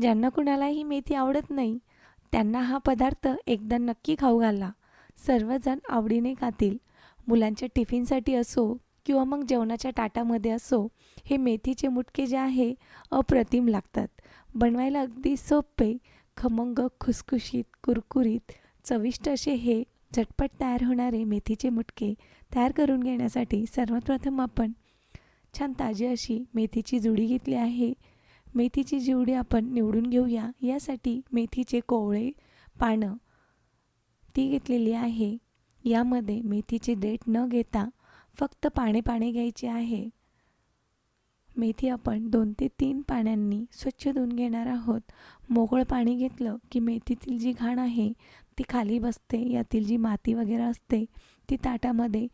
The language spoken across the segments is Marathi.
ज्यांना कुणालाही मेथी आवडत नाही त्यांना हा पदार्थ एकदा नक्की खाऊ घाला. सर्वजण आवडीने खातील. मुलांच्या टिफिनसाठी असो किंवा मग जेवणाच्या ताटामध्ये असो हे मेथीचे मुटके जे आहे अप्रतिम लागतात. बनवायला अगदी सोपे खमंग खुसखुशीत कुरकुरीत चविष्ट असे हे झटपट तयार होणारे मेथीचे मुटके तयार करून घेण्यासाठी सर्वात प्रथम आपण छान ताजी अशी मेथीची जुडी घेतली आहे. मेथीची जिवडी आपण निवडून घेऊया. यासाठी मेथीचे कोवळे पानं ती घेतलेली आहे. यामध्ये मेथीचे देठ न घेता फक्त पाने पाने घ्यायचे आहे. मेथी आपण दोन ते तीन पाण्यांनी स्वच्छ धुवून घेणार आहोत. मोकळं पाणी घेतलं की मेथीतील जी घाण आहे ती खाली बसते. यातील जी माती वगैरे असते ती ताटामध्ये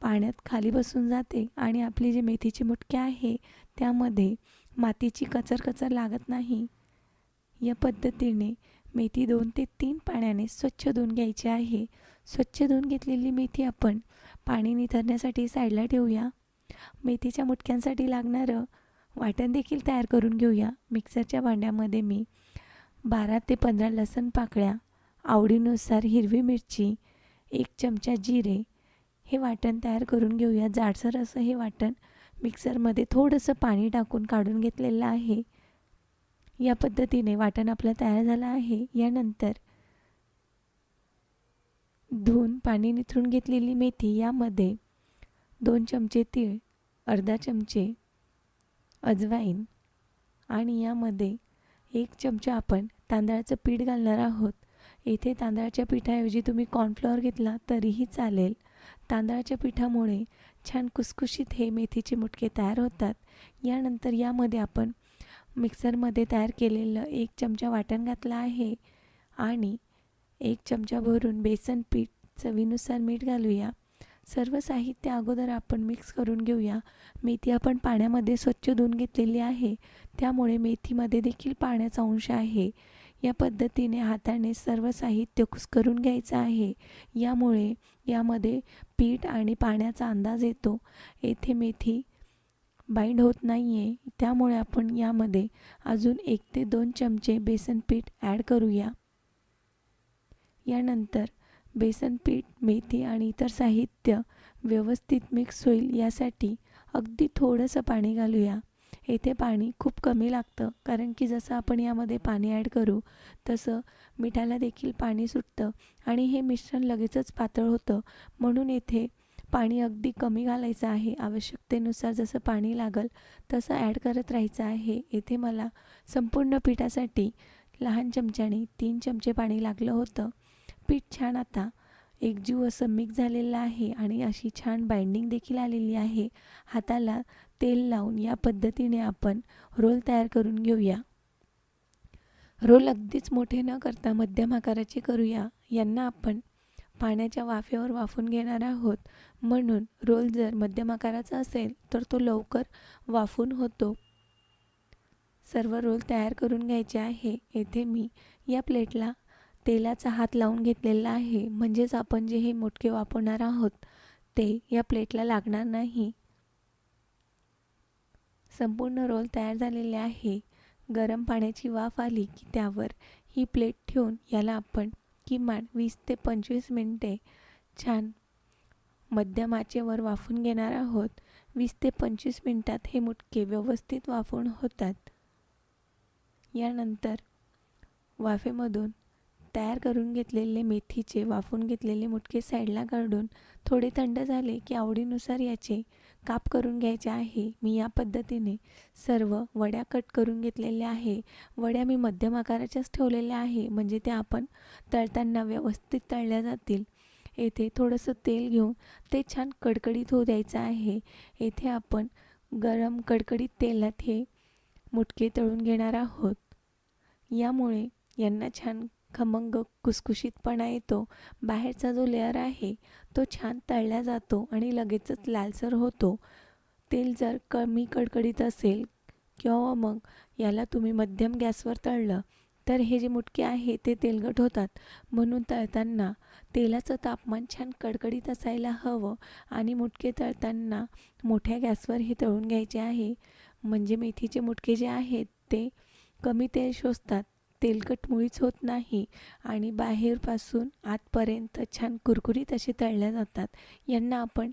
पाण्यात खाली बसून जाते आणि आपली जी मेथीची मुटकी आहे त्यामध्ये मातीची कचर कचर लागत नाही. या पद्धतीने मेथी दोन ते तीन पाण्याने स्वच्छ धुवून घ्यायची आहे. स्वच्छ धुवून घेतलेली मेथी आपण पाणी निथरण्यासाठी साईडला ठेवूया. मेथीच्या मुटक्यांसाठी लागणारं वाटण देखील तयार करून घेऊया. मिक्सरच्या भांड्यामध्ये मी बारा ते पंधरा लसण पाकळ्या आवडीनुसार हिरवी मिरची एक चमचा जिरे हे वाटण तयार करून घेऊया. जाडसर असं हे वाटण मिक्सरमध्ये थोडंसं पाणी टाकून काढून घेतलेलं आहे. या पद्धतीने वाटण आपलं तयार झालं आहे. यानंतर धुवून पाणी निथळून घेतलेली मेथी यामध्ये दोन चमचे तीळ अर्धा चमचे अजवाईन आणि यामध्ये एक चमचा आपण तांदळाचं पीठ घालणार आहोत. येथे तांदळाच्या पिठाऐवजी तुम्ही कॉर्नफ्लॉवर घेतला तरीही चालेल. तांदळाच्या पिठामुळे छान कुसकुशीत हे मेथीचे मुटके तयार होतात. यानंतर यामध्ये आपण मिक्सरमध्ये तयार केलेलं एक चमचा वाटण घातलं आहे आणि एक चमचा भरून बेसन पीठ चवीनुसार मीठ घालूया. सर्व साहित्य अगोदर आपण मिक्स करून घेऊया. मेथी आपण पाण्यामध्ये स्वच्छ धुवून घेतलेली आहे. त्यामुळे मेथीमध्ये देखील पाण्याचा अंश आहे. या पद्धतीने हाताने सर्व साहित्य कुस्करून घ्यायचं आहे. यामुळे यामध्ये पीठ आणि पाण्याचा अंदाज येतो. येथे मेथी बाइंड होत नाही आहे त्यामुळे आपण यामध्ये अजून एक ते दोन चमचे बेसन पीठ ॲड करूया. यानंतर बेसन पीठ मेथी आणि इतर साहित्य व्यवस्थित मिक्स होईल यासाठी अगदी थोडंसं पाणी घालूया. येथे पाणी खूप कमी लागतं. कारण की जसं आपण यामध्ये पाणी ॲड करू तसं मिठाला देखील पाणी सुटतं आणि हे मिश्रण लगेचच पातळ होतं. म्हणून येथे पाणी अगदी कमी घालायचं आहे. आवश्यकतेनुसार जसं पाणी लागल तसं ॲड करत राहायचं आहे. येथे मला संपूर्ण पिठासाठी लहान चमच्याने तीन चमचे पाणी लागलं होतं. पीठ छान आता एकजीव असं मिक्स झालेलं आहे आणि अशी छान बाइंडिंग देखील आलेली आहे. हाताला तेल लावून या पद्धतीने आपण रोल तयार करून घेऊया. रोल अगदीच मोठे न करता मध्यम आकाराचे करूया. यांना आपण पाण्याच्या वाफेवर वाफून घेणार आहोत. म्हणून रोल जर मध्यम आकाराचा असेल तर तो लवकर वाफून होतो. सर्व रोल तयार करून घ्यायचे आहे. येथे मी या प्लेटला तेलाचा हात लावून घेतलेला आहे. म्हणजेच आपण जे हे मुटके वापरणार आहोत ते या प्लेटला लागणार नाही. संपूर्ण रोल तयार झालेले आहे. गरम पाण्याची वाफ आली की त्यावर ही प्लेट ठेवून याला आपण किमान वीस ते पंचवीस मिनटे छान मध्यम आचेवर वाफून घेणार आहोत. वीस ते पंचवीस मिनटात हे मुटके व्यवस्थित वाफून होतात. यानंतर वाफेमधून तयार करून घेतलेले मेथीचे वाफून घेतलेले मुटके साईडला काढून थोडे थंड झाले की आवडीनुसार याचे काप करून घ्यायचे आहे. मी या पद्धतीने सर्व वड्या कट करून घेतलेल्या आहे. वड्या मी मध्यम आकाराच्याच ठेवलेल्या आहे म्हणजे त्या आपण तळताना व्यवस्थित तळल्या जातील. येथे थोडंसं तेल घेऊन ते छान कडकडीत होऊ द्यायचं आहे. येथे आपण गरम कडकडीत तेलात हे मुटके तळून घेणार आहोत. यामुळे यांना छान खमंग कुसकुशीतपणा येतो. बाहेरचा जो लेअर आहे तो छान तळला जातो आणि लगेचच लालसर होतो. तेल जर कमी कडकडीत असेल किंवा मग याला तुम्ही मध्यम गॅसवर तळलं तर हे जे मुटके आहे ते तेलगट होतात. म्हणून तळताना तेलाचं तापमान छान कडकडीत असायला हवं आणि मुटके तळताना मोठ्या गॅसवर हे तळून घ्यायचे आहे. म्हणजे मेथीचे मुटके जे आहेत ते कमी तेल शोषतात. तेलकट मुळीच होत नाही आणि बाहेरपासून आतपर्यंत छान कुरकुरीत असे तळल्या जातात. यांना आपण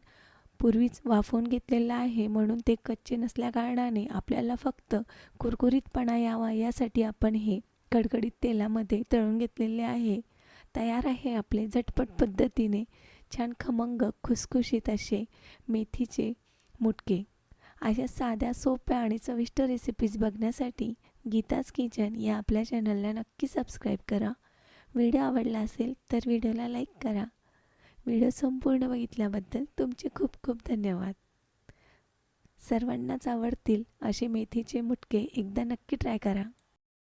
पूर्वीच वाफवून घेतलेलं आहे म्हणून ते कच्चे नसल्याकारणाने आपल्याला फक्त कुरकुरीतपणा यावा यासाठी आपण हे कडकडीत तेलामध्ये तळून घेतलेले आहे. तयार आहे आपले झटपट पद्धतीने छान खमंग खुसखुशीत असे मेथीचे मुटके. अशा साध्या सोप्या आणि चविष्ट रेसिपीज बघण्यासाठी गीताज किचन या आपल्या चॅनलला नक्की सबस्क्राईब करा. व्हिडिओ आवडला असेल तर व्हिडिओला लाईक करा. व्हिडिओ संपूर्ण बघितल्याबद्दल तुमचे खूप खूप धन्यवाद. सर्वांनाच आवडतील असे मेथीचे मुटके एकदा नक्की ट्राय करा.